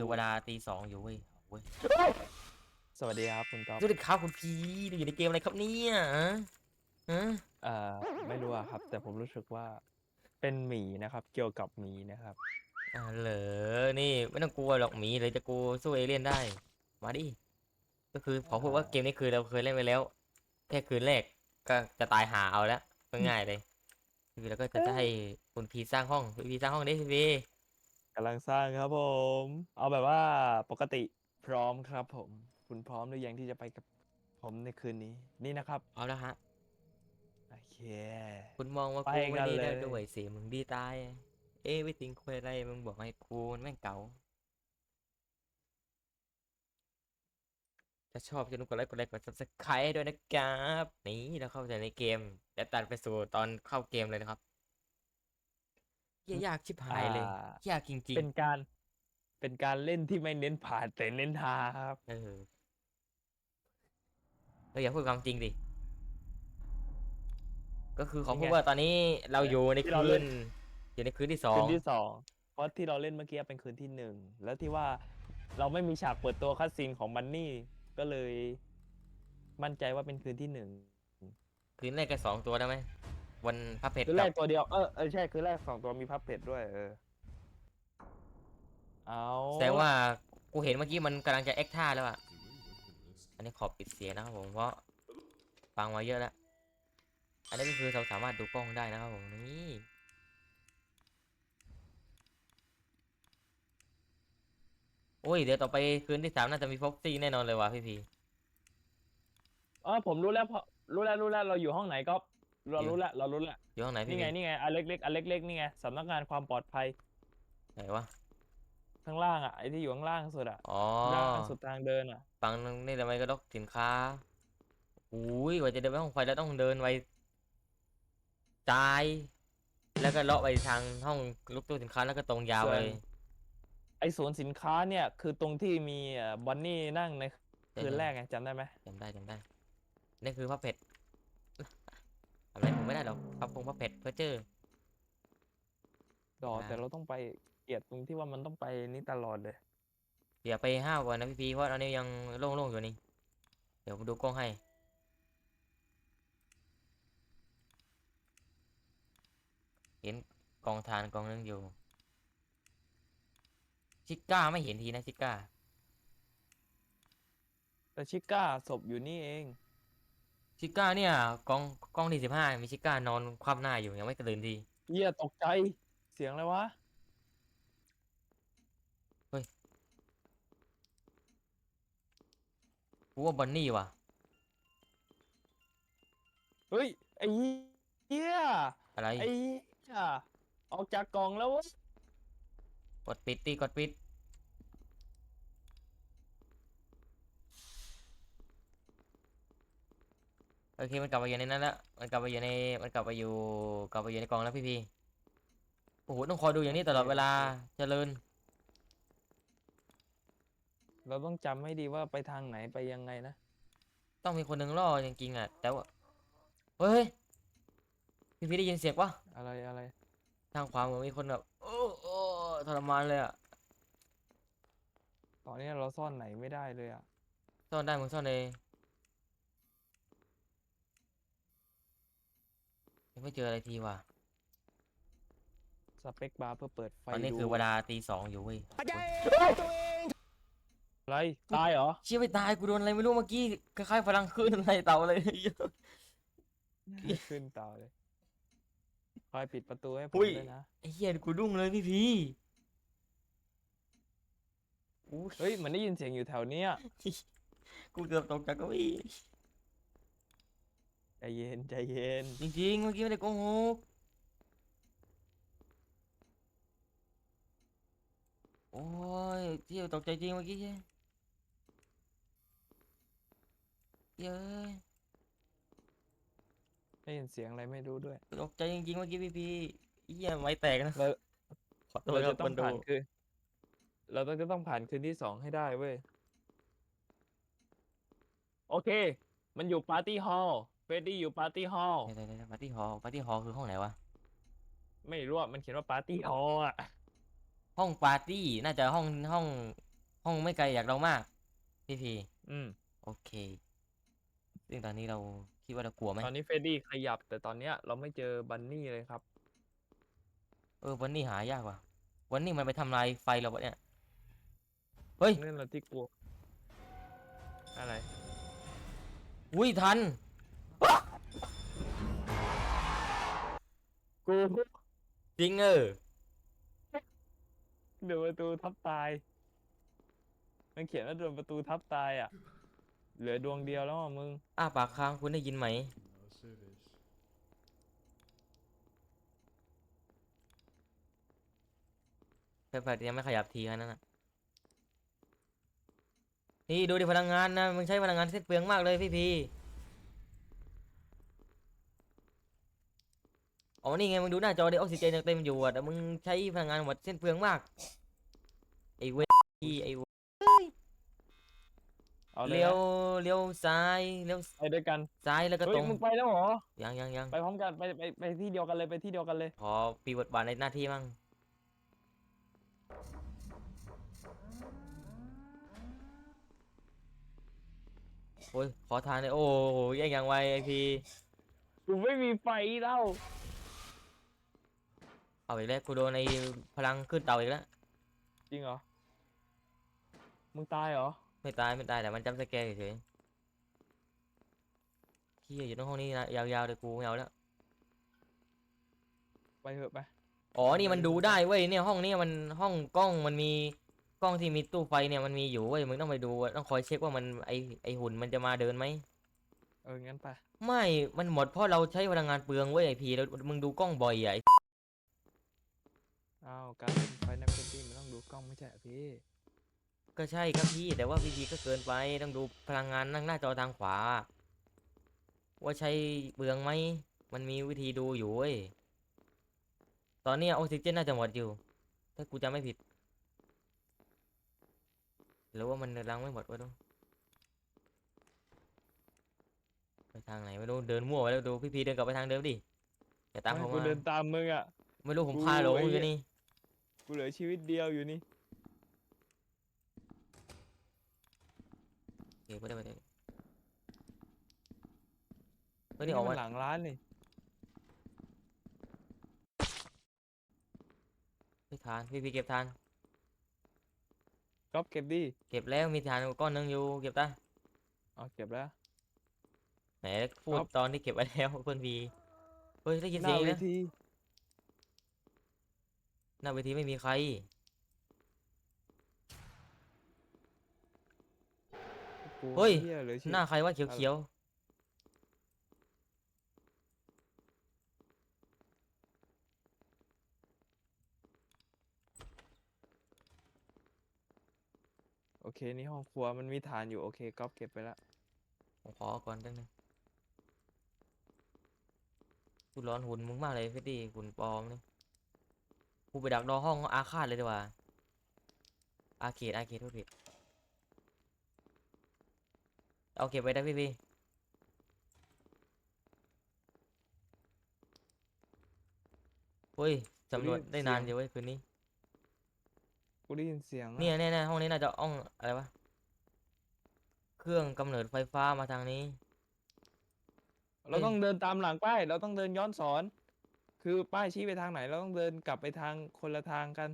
คือเวลาตีสองอยู่เว้ยเว้ยสวัสดีครับคุณก๊อฟสวัสดีครับคุณพีอยู่ในเกมอะไรครับเนี่ยฮะฮะเอ่อไม่รู้อะครับ แต่ผมรู้สึกว่าเป็นหมีนะครับ เกี่ยวกับหมีนะครับอ่าเหรอนี่ไม่ต้องกลัวหรอกหมีเลยจะกลัวสู้เอเลี่ยนได้ มาดิ ก็คือขอพูดว่าเกมนี้คือเราเคยเล่นไปแล้ว แค่คืนแรกก็จะตายหาเอาแล้วง่ายๆเลยคือเราก็จะให้คุณพีสร้างห้องคุณพีสร้างห้องดิพี่พี กำลังสร้างครับผม เอาแบบว่าปกติพร้อมครับผม คุณพร้อมหรือยังที่จะไปกับผมในคืนนี้ นี่นะครับ เอาแล้วฮะ โอเค คุณมองว่าไปกูกัไม่นดีได้เลย ด้วยเสียมึงดีตาย เอ้วิติงคุยอะไรมึงบอกให้กูมันแม่งเก่า ถ้าชอบจะนุกดไลค์กดไลค์กด subscribe ด้วยนะครับ นี่เราเข้าใจในเกม แล้วตัดไปสู่ตอนเข้าเกมเลยนะครับ เหี้ยยากชิบหายเลยอ่า ยากจริงเป็นการ เป็นการเล่นที่ไม่เน้นผ่านแต่เน้นหาครับ ๆเออเราอย่าพูดความจริงดิก็คือขอพูดว่าตอนนี้เราอยู่ในที่เราคืเล่น นอยู่ในคืนที่สอคืงนที่สองเพราะที่เราเล่นเมื่อกี้เป็นคืนที่หนึ่งแล้วที่ว่าเราไม่มีฉากเปิดตัวคัดซีนของมันนี่ก็เลย มั่นใจว่าเป็นคืนที่หนึ่งคืนแรกแค่สองตัวได้ไหม วันพระเพชรคืนแรกักบตัวเดียวเออเออใช่คืนแรกสองตัวมีพับเป็ดด้วยเออเอาแสดงว่ากูเห็นเมื่อกี้มันกำลังจะเอ็กท่าแล้วอะ อันนี้ขอปิดเสียงนะครับผมเพราะฟังมาเยอะแล้ว อันนี้ก็คือเราสามารถดูกล้องได้นะครับผมนี่โอ้ย เดี๋ยวต่อไปคืนที่สามน่าจะมีฟ็อกซี่แน่นอนเลยว่ะพี่พี เออผมรู้แล้วพอรู้แล้วรู้แล้วเราอยู่ห้องไหนก็ เรารู้แล้วเรารู้แล้วอยู่ห้องไหนพี่นี่ไงพีนี่ไงอันเล็กๆอันเล็กๆนี่ไงสำนักงานความปลอดภัยไหนวะข้างล่างอะไอ้ที่อยู่ข้างล่างสุดอะอ๋อล่างสุดทางเดินอะฟังนึงนี่ทำไมก็ต้องสินค้าอุ้ยกว่าจะเดินไปห้องไฟแล้วต้องเดินไปจ่าย แล้วก็เลาะไปทางห้องลุกตู้สินค้าแล้วก็ตรงยาวไปไอ้ศูนย์สินค้าเนี่ยคือตรงที่มีเอ่อบอนนี่นั่งในคืนแรกไงจำได้ไหมจำได้จำได้นี่คือพระเผ็ดอะ ไรผมไม่ได้หรอกพระพงพระเผ็ดเพอเจอร์ดอกอ่าแต่เราต้องไปเกลียดตรงที่ว่ามันต้องไปนี่ตลอดเลย เดี๋ยวไปห้าวก่อนนะพี่พีเพราะตอนนี้ยังโล่งๆอยู่นี่ เดี๋ยวผมดูกล้องให้เห็นกองทานกองนึงอยู่ชิก้าไม่เห็นทีนะชิก้าแต่ชิก้าศพอยู่นี่เอง ชิก้าเนี่ยกองกองที่สิบห้ามีชิก้านอนคว่ำหน้าอยู่ยังไม่ตื่นที เหี้ยตกใจเสียงอะไรวะกูว่าบอนนี่ว่ะ เฮ้ยไอ้เหี้ยอะไรไอ้เหี้ยออกจากกล่องแล้วเว้ยกดปิดตีกดปิด โอเคมันกลับไปอยู่ในนั้นแล้ว มันกลับไปอยู่ใน มันกลับไปอยู่ กลับไปอยู่ในกล่องแล้วพี่พีโอ้โหต้องคอยดูอย่างนี้ตลอดเวลาเจริญ เราต้องจำให้ดีว่าไปทางไหนไปยังไงนะ ต้องมีคนหนึ่งล่อจริงๆอะ แต่ว่า เฮ้ย พี่พีได้ยินเสียงปะอะไรอะไร ทางขวามือมีคนแบบโอ้โอ้ทรมานเลยอะ ตอนนี้เราซ่อนไหนไม่ได้เลยอะ ซ่อนได้มึงซ่อนเลย ยังไม่เจออะไรทีว่ะสเปคบาร์เพื่อเปิดไฟตอนนี้ดูคือเวลาตีสองอยู่เว้ยอะไรตายเหรอเชี่ยไม่ตายกูโดนอะไรไม่รู้เมื่อกี้คล้ายๆพลังขึ้นอะไรเต่าเลย ขึ้นต่อเลยคอยปิดประตูให้ผอุ้มยด้วยนะไอ้เหี้ยกูดุ้งเลยพี่พีอู้เฮ้ยเหมันได้ยินเสียงอยู่แถวเนี้ยกูเกือบตกจากเก้าอี้ ใจเย็นใจเย็น จริงๆเมื่อกี้ไม่ได้โกหกโอ้ยเที่ยวตกใจจริงเมื่อกี้เชี่ยเย้ยได้ยินเสียงอะไรไม่รู้ด้วย ตกใจจริงๆเมื่อกี้พี่พีเหี้ยไม่แตกนะเรา ขอโทษเราครัจะบต้อคงนดูผ่านคืนเราต้องจะต้องผ่านคืนที่สองให้ได้เว้ย โอเค มันอยู่ปาร์ตี้ฮอลล์ เฟรดดี้อยู่ปาร์ตี้ฮอลล์เดี๋ยวๆๆปาร์ตี้ฮอลล์ปาร์ตี้ฮอลล์คือห้องไหนวะ ไม่รู้อะมันเขียนว่าปาร์ตี้ฮอลล์อะห้องปาร์ตี้น่าจะห้องห้อง ห้องไม่ไกลจากเรามาก พี่พีอืม โอเค ซึ่งตอนนี้เราคิดว่าเรากลัวไหมตอนนี้เฟรดดี้ขยับ แต่ตอนเนี้ยเราไม่เจอบันนี่เลยครับ เออวันนี้หายากว่ะ วันนี้มันไปทำลายไฟเราปะเนี่ย เฮ้ย นั่นแหละที่กลัว อะไร อุ้ยทัน กูจริงเออโดนประตูทับตาย มันเขียนว่าโดนประตูทับตายอะ เหลือดวงเดียวแล้วอะมึง อ้าปากค้างคุณได้ยินไหมแต่แบบยังไม่ขยับทีแค่นั้นนะนี่ดูดิพลังงานนะมึงใช้พลังงานเส้นเปลืองมากเลยพี่พี อ๋อนี่ไงมึงดูหน้าจอดิออกซิเจนยังเต็มอยู่อะแต่มึงใช้พลังงานหมดเส้นเปลืองมากไอ้เว้ยไอ้เว้ยเอาเลยเลี้ยวนะเลี้ยวซ้ายเลี้ยวไปด้วยกันซ้ายแล้วก็เฮ้ตยรงมึงไปแล้วเหรอ ยังยังยังไปพร้อมกันไปไปไปที่เดียวกันเลยไปที่เดียวกันเลย ขอปีบทบาทในหน้าที่มั่งโอ้ยขอทานเลยโอ้โหแย่งอย่างไวไอพีกูไม่มีไฟแล้ว เอาอีกแล้วกูโดนไอ้พลังขึ้นเตาอีกแล้วจริงเหรอ มึงตายเหรอ ไม่ตายไม่ตายแต่มันจำสแกร์เฉยๆเฮียอยู่ในห้องนี้นะยาวๆเลยกูไม่เอาแล้วไปเถอะไป อ๋อนี่มันดูได้เว้ยเนี่ยห้องเนี้มันห้องกล้องมันมีกล้องที่มีตู้ไฟเนี่ยมันมีอยู่เว้ยมึงต้องไปดูต้องคอยเช็คว่ามันไอไอหุ่นมันจะมาเดินไหมเอองั้นไป ไม่มันหมดเพราะเราใช้พลังงานเปลืองเว้ยไอพีแล้วมึงดูกล้องบ่อยอะไอ้อ้าวการเล่นไฟนักเก็ตตี้มันต้องดูกล้องไม่ใช่เหรอพี่ก็ใช่ครับพี่แต่ว่าพีพีก็เกินไปต้องดูพลังงานนั่งหน้าจอทางขวา ว่าใช้เปลืองไหมมันมีวิธีดูอยู่เว้ยตอนเนี้ยออกซิเจนน่าจะหมดอยู่ ถ้ากูจำไม่ผิดหรือว่ามันรังไม่หมดวะดูไปทางไหนไม่รู้เดินมั่วไปแล้วดูพี่พีเดินกลับไปทางเดิมดิอย่าตามไม่ผมกูมาเดินตามมึงอะ ไม่รู้ผมกูพาหลงไอ้อเหี้ยู่ยนี่ กูเหลือชีวิตเดียวอยู่นี่โอเคไปได้ไปได้เฮ้ยนี่ออกมัมาหลังร้านนี่ไม่ทานพี่พี่เก็บทาน ก๊อปเก็บดิเก็บแล้วมีทานก้อนหนึงอยู่เก็บตาอ๋อเก็บแล้ว ไหนพูดครับ ตอนที่เก็บไว้แล้วเพื่อนพีเฮ้ยได้ยินหเสีน้ายงเวนะที หน้าเวทีไม่มีใคร กูเฮ้ย หี้เหลือชีวิตหน้าใครว่าเขียวเขียวโอเค นี่ห้องครัวมันมีฐานอยู่ โอเคก๊อปเก็บไปแล้วผมขอก่อนตั้งนึงกูร้อนหุ่นมึงมากเลยพี่ตี้หุ่นปลอมนี่ กูไปดักรอห้องอาฆาตเลยดีกว่า อาเขตอาเขตทุกผิดเอาเก็บไปได้พี่พี่เฮ้ยสำรวจได้นานอยู่เว้ยคืนนี้ กูได้ยินเสียงอะเนี่ยเนี่ยเนี่ยห้องนี้น่าจะห้องอะไรวะ เครื่องกำเนิดไฟฟ้ามาทางนี้ เราต้องเดินตามหลังป้าย เราต้องเดินย้อนสอน คือป้ายชี้ไปทางไหนเราต้องเดินกลับไปทางคนละทางกัน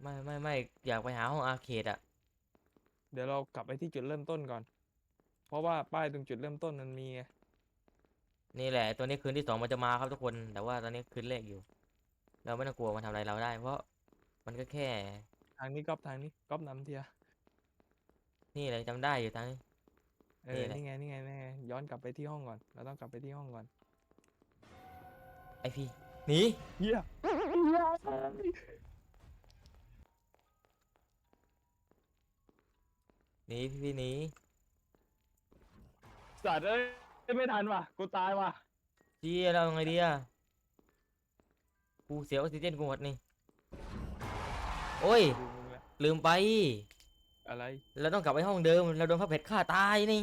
ไม่ไม่ไม่อยากไปหาห้องอาร์เคดอะเดี๋ยวเรากลับไปที่จุดเริ่มต้นก่อน เพราะว่าป้ายตรงจุดเริ่มต้นมันมีไงนี่แหละ ตัวนี้คืนที่สองมันจะมาครับทุกคน แต่ว่าตอนนี้คืนแรกอยู่ เราไม่ต้องกลัวมันทำอะไรเราได้ เพราะมันก็แค่ ทางนี้ก๊อปทางนี้ก๊อปนำเทียนี่เลยจำได้อยู่ทางนี้ เอนี่อแหละ นี่ไงนี่ไงนี่ไงย้อนกลับไปที่ห้องก่อน เราต้องกลับไปที่ห้องก่อน ไอพี่หนีเยี่ยหนีพี่พี่หนีสัตว์เอ้ยไม่ทันว่ะกูตายว่ะเจี๊ยเราไงดีอะกูเสียออกซิเจนกูหมดนี่โอ้ย ดูมึงแหละลืมไป อะไรเราต้องกลับไปห้องเดิม เราโดนพระเพชรฆ่าตายนี่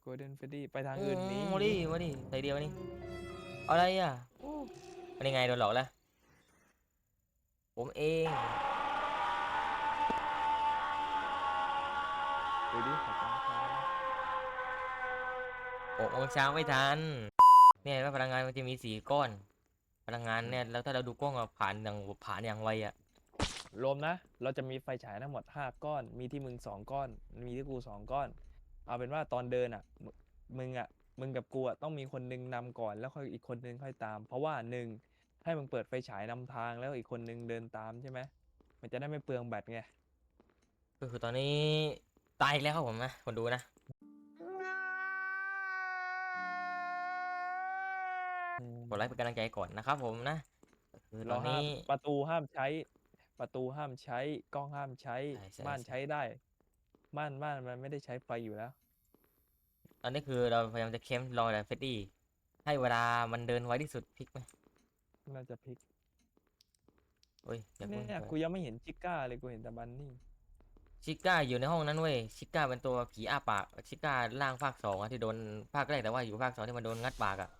โกลเด้นเฟดดี้ไปทางโอ้อื่นหนี้ มาดิมาดิใส่เดียวนี่เอะไรอะเป็นยัไงโดนหลอกแล้ว ผมเองดูดิขอตังค์หกโมงเช้าไม่ทัน เนี่ยว่าพลังงานมันจะมีสีก้อน พลังงานเนี่ยแล้วถ้าเราดูกล้องผ่านอย่างผ่านอย่างไวอะรวมนะ เราจะมีไฟฉายทั้งหมดห้าก้อน มีที่มึงสองก้อน มีที่กูสองก้อน เอาเป็นว่าตอนเดินอะ มึงอะ มึงกับกูอะต้องมีคนนึงนำก่อนแล้วค่อยอีกคนนึงค่อยตาม เพราะว่าหนึ่งให้มึงเปิดไฟฉายนำทางแล้วอีกคนนึงเดินตามใช่ไหมมันจะได้ไม่เปลืองแบตไงก็คือตอนนี้ตายอีกแล้วครับผมนะคนดูนะกดไลค์เป็นกำลังใจก่อนนะครับผมนะก็คือตเราอนห้ามนี้ ประตูห้ามใช้ ประตูห้ามใช้กล้องห้ามใช้ใช่ใช่ม่านใช่ ใช้ได้ม่านม่านมันไม่ได้ใช้ไฟอยู่แล้ว ตอนนี้คือเราพยายามจะเข้มรอแต่เฟดดี้ให้เวลามันเดินไวที่สุดพลิกไหมน่าจะพลิกโอ้ยอย่าเพิ่งเนี่ยเปิดกูยังไม่เห็นชิก้าเลยกูเห็นแต่บันนี่ชิก้าอยู่ในห้องนั้นเว้ยชิก้าเป็นตัวผีอ้าปากชิก้าล่างภาคสองอะที่โดนภาคแรกแต่ว่าอยู่ภาคสองที่มันโดนงัดปากอะ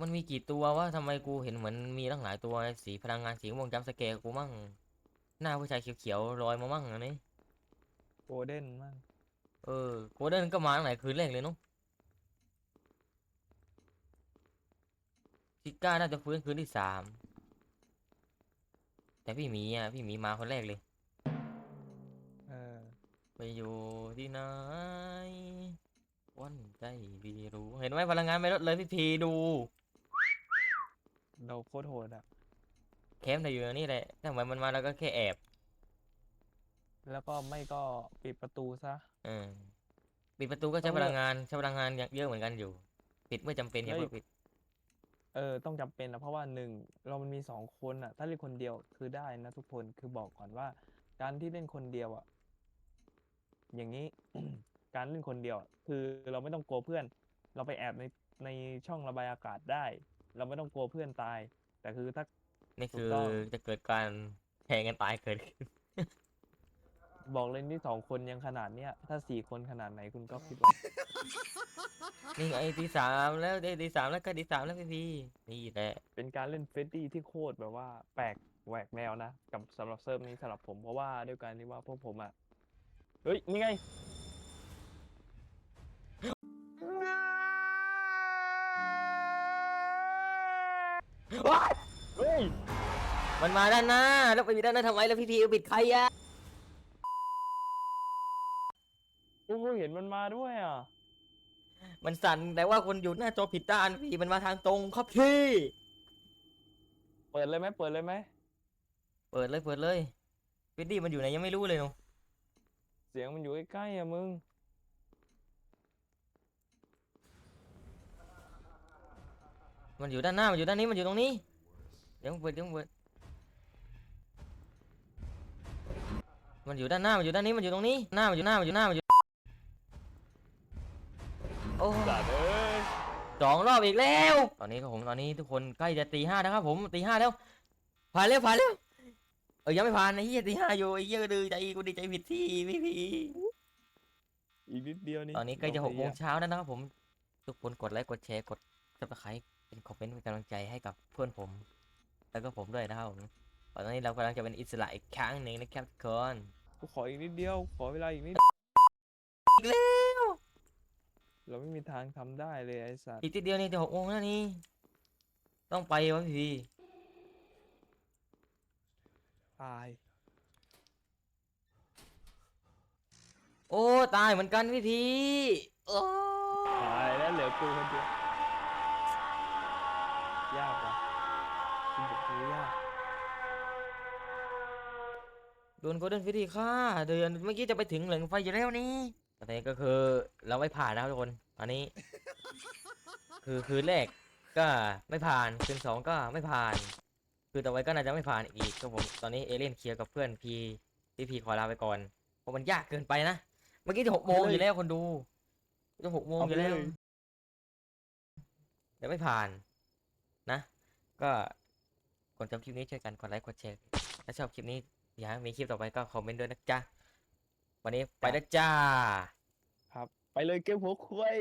มันมีกี่ตัววะทำไมกูเห็นเหมือนมีตั้งหลายตัวสีพลังงานสีม่วงจำสเกลกูมั่งหน้าผู้ชายเขียวๆลอยมามั่งอันนี้โกลเด้นมั่งเออโกลเด้นก็มาตั้งแต่คืนแรกเลยเนาะชิก้าน่าจะฟื้นคืนที่สามแต่พี่หมีอะพี่หมีมาคนแรกเลย เออไปอยู่ที่ไหนวันใจวีรู้ เห็นไหมพลังงานไม่ลดเลยพี่พีดูเราโคตรโหดอะแคมป์แต่อยู่อย่างนี้แหละถ้าเหมือนมันมาแล้วก็แค่แอบ แล้วก็ไม่ก็ปิดประตูซะ เออปิดประตูก็ใช้ต้องพเลืลัอกงงานใช้พลังงานเยอะเหมือนกันอยู่ ปิดเมื่อจำเป็นอย่าเฮ้ยเพิ่งปิด เออ ต้องจำเป็นนะเพราะว่าหนึ่งเรามันมีสองคนอะ ถ้าเล่นคนเดียวคือได้นะทุกคนคือบอกก่อนว่า การที่เล่นคนเดียวอะ อย่างนี้ การเล่นคนเดียวอะคือเราไม่ต้องกลัวเพื่อน เราไปแอบในในช่องระบายอากาศได้ เราไม่ต้องกลัวเพื่อนตาย แต่คือถ้า นี่ถูกคือต้อง จะเกิดการแทงกันตายเกิดขึ้น บอกเลยนี่สองคนยังขนาดเนี้ย ถ้าสี่คนขนาดไหนคุณก็คิดว่านี่ไงตีสามแล้วได้ตีสามแล้วก็ตีสามแล้วพี่พีนี่แหละเป็นการเล่นเฟรดดี้ที่โคตรแบบว่า แปลกแหวกแนวนะกับสำหรับเซิร์ฟนี้สำหรับผมเพราะว่าด้วยการที่ว่าพวกผมอะเฮ้ยนี่ไงว้ายเฮ้ยมันมาด้านหน้าแล้วไปปิดด้านหน้าทำไมแล้วพี่พีปิดใครอะ โอ้โหเห็นมันมาด้วยอะ มันสั่นแต่ว่าคนอยู่หน้าจอผิดด้านพี่มันมาทางตรงครับพี่เปิดเลยไหมเปิดเลยไหมเปิดเลยเปิดเลยฟิดดี้มันอยู่ไหนยังไม่รู้เลยเนาะเสียงมันอยู่ใกล้ๆอะมึงมันอยู่ด้านหน้ามันอยู่ด้านนี้มันอยู่ตรงนี้เดี๋ยวมึงเปิดเดี๋ยวมึงเปิดมันอยู่ด้านหน้ามันอยู่ด้านนี้มันอยู่ตรงนี้หน้ามันอยู่หน้ามันอยู่หน้ามันอยู่ องรอบอีกแล้ว ตอนนี้ครับผมตอนนี้ทุกคนใกล้จะตีห้าแล้วครับผมตีห้าแล้วผ่านแล้วผ่านแล้วเออยังไม่ผ่านไอ้เหี้ยตีห้าอยู่ไอ้เหี้ยก็ดีใจกูดีใจผิดที่พี่พีอีกนิดเดียวนี่ตอนนี้ใกล้จะบหอกกโมงเลยอะเช้าแล้วนะครับผมทุกคนกดไลค์กดแชร์กดซับสไครต์เป็นคอมเมนต์เป็นกำลังใจให้กับเพื่อนผม แล้วก็ผมด้วยนะครับผมตอนนี้เรากำลังจะเป็นอิสระอีกครั้งหนึ่งนะครับทุกคนกูขออีกนิดเดียวขอเวลาอีกนิดอีกแล้ว เราไม่มีทางทำได้เลยไอ้สัตว์อีกทีเดียวนี่จะหกโมงแล้วนี่ต้องไปวะพี่พีตาย โอ้ตายเหมือนกันพี่พีโอ้ตายแล้วเหลือกูคนเดียวยากว่ะคุณบอกเลยยากโดนโกลเด้นฟิตี้ฆ่าเดือนเมื่อกี้จะไปถึงเหลืองไฟอยู่แล้วนี่ ตอนนี้ก็คือเราไม่ผ่านนะครับทุกคนตอนนี้ คือคืนแรกก็ไม่ผ่านคืนสองก็ไม่ผ่าน คือต่อไปก็น่าจะไม่ผ่านอีกครับผมตอนนี้เอเลี่ยนเคลียร์กับเพื่อนพีพี่พีขอลาไปก่อนเพราะมันยากเกินไปนะเมื่อกี้จะหกโมงอยู่แล้วคนดูจะหกโมงเอาอไปยู่แล้วเลยเดี๋ยวไม่ผ่าน นะ ก็กดจำคลิปนี้ช่วยกันกดไลค์กดแชร์ถ้าชอบคลิปนี้อยากให้มีคลิปต่อไปก็คอมเมนต์ด้วยนะจ๊ะ วันนี้ไปแล้วจ้า ครับ ไปเลยเกมหัวควาย